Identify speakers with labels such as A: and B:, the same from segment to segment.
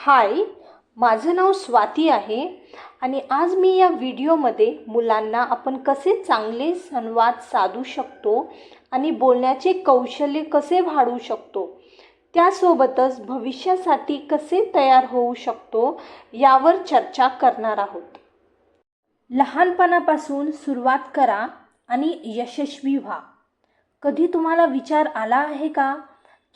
A: हाय माझं नाव स्वाती आहे आणि आज मी या व्हिडिओमध्ये मुलांना आपण कसे चांगले संवाद साधू शकतो आणि बोलण्याचे कौशल्य कसे वाढवू शकतो त्यासोबतच भविष्यासाठी कसे तयार होऊ शकतो यावर चर्चा करणार आहोत. लहानपणापासून सुरुवात करा आणि यशस्वी व्हा. कधी तुम्हाला विचार आला आहे का?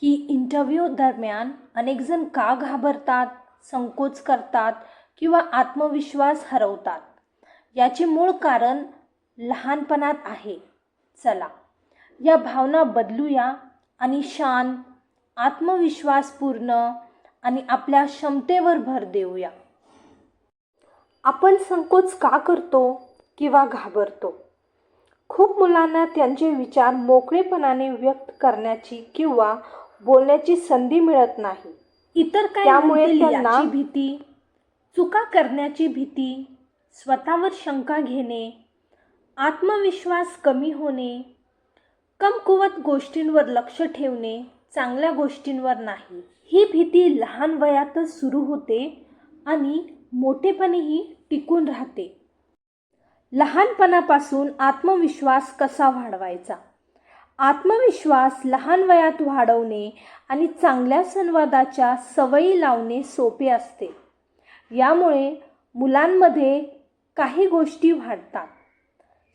A: की इंटरव्ह्यू दरम्यान अनेकजण का घाबरतात संकोच करतात किंवा आत्मविश्वास हरवतात? याचे मूळ कारण लहानपणात आहे. चला या भावना बदलूया आणि शांत आत्मविश्वासपूर्ण आणि आपल्या क्षमतेवर भर देऊया. आपण संकोच का करतो किंवा घाबरतो? खूप मुलांना त्यांचे विचार मोकळेपणाने व्यक्त करण्याची किंवा बोलण्याची संधी मिळत नाही.
B: इतर काय
A: त्यामुळे त्यांना-
B: भीती चुका करण्याची भीती स्वतःवर शंका घेणे आत्मविश्वास कमी होणे कमकुवत गोष्टींवर लक्ष ठेवणे चांगल्या गोष्टींवर नाही. ही भीती लहान वयातच सुरू होते आणि मोठेपणीही टिकून राहते. लहानपणापासून आत्मविश्वास कसा वाढवायचा? आत्मविश्वास लहान वयात वाढवणे आणि चांगल्या संवादाच्या सवयी लावणे सोपे असते. यामुळे मुलांमध्ये काही गोष्टी वाढतात.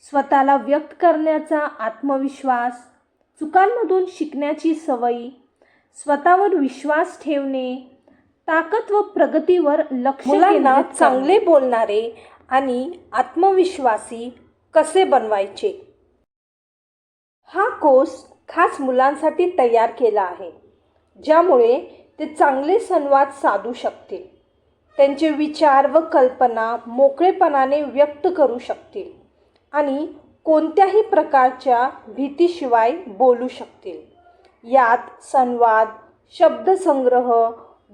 B: स्वतःला व्यक्त करण्याचा आत्मविश्वास चुकांमधून शिकण्याची सवयी स्वतःवर विश्वास ठेवणे ताकद व प्रगतीवर लक्ष
A: मुलांना. चांगले बोलणारे आणि आत्मविश्वासी कसे बनवायचे? हा कोर्स खास मुलांसाठी तयार केला आहे ज्यामुळे ते चांगले संवाद साधू शकतील त्यांचे विचार व कल्पना मोकळेपणाने व्यक्त करू शकतील आणि कोणत्याही प्रकारच्या भीतीशिवाय बोलू शकतील. यात संवाद शब्दसंग्रह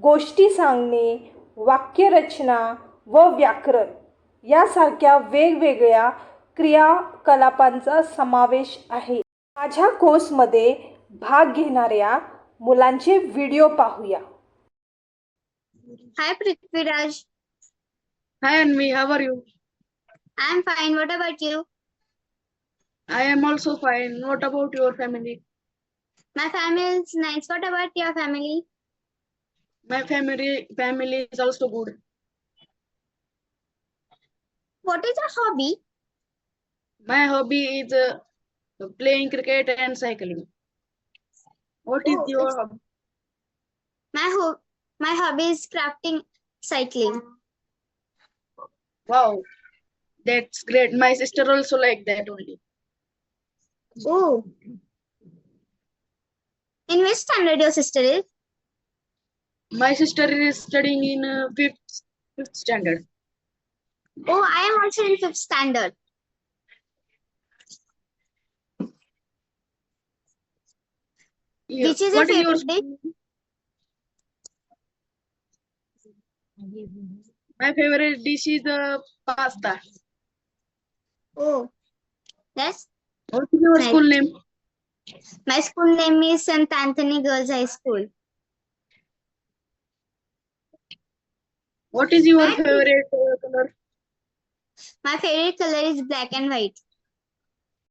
A: गोष्टी सांगणे वाक्यरचना व व्याकरण यासारख्या वेगवेगळ्या क्रियाकलापांचा समावेश आहे. माझ्या कोर्समध्ये भाग घेणाऱ्या मुलांचे व्हिडिओ पाहूया.
C: Hi
D: Prithviraj. Hi Anvi how are
C: you I am fine what
D: about you I am also fine what about
C: your family my family nice what about your
D: family my family family is also
C: good what is a
D: hobby my hobby is playing cricket and cycling. What is
C: Oh,
D: your hobby?
C: My ho- my hobby is crafting cycling.
D: Wow, that's great. My sister also like that only.
C: Oh. In which standard your sister is?
D: My sister is studying in uh, fifth fifth standard.
C: Oh, I am also in fifth standard.
D: Yeah.
C: Which is your
D: What is your
C: favorite dish?
D: school? My favorite dish is uh, pasta.
C: Oh, yes.
D: What is your
C: Nice.
D: school name?
C: My school name is St. Anthony Girls High School.
D: What is your
C: My-
D: favorite uh, color?
C: My favorite color is black and white.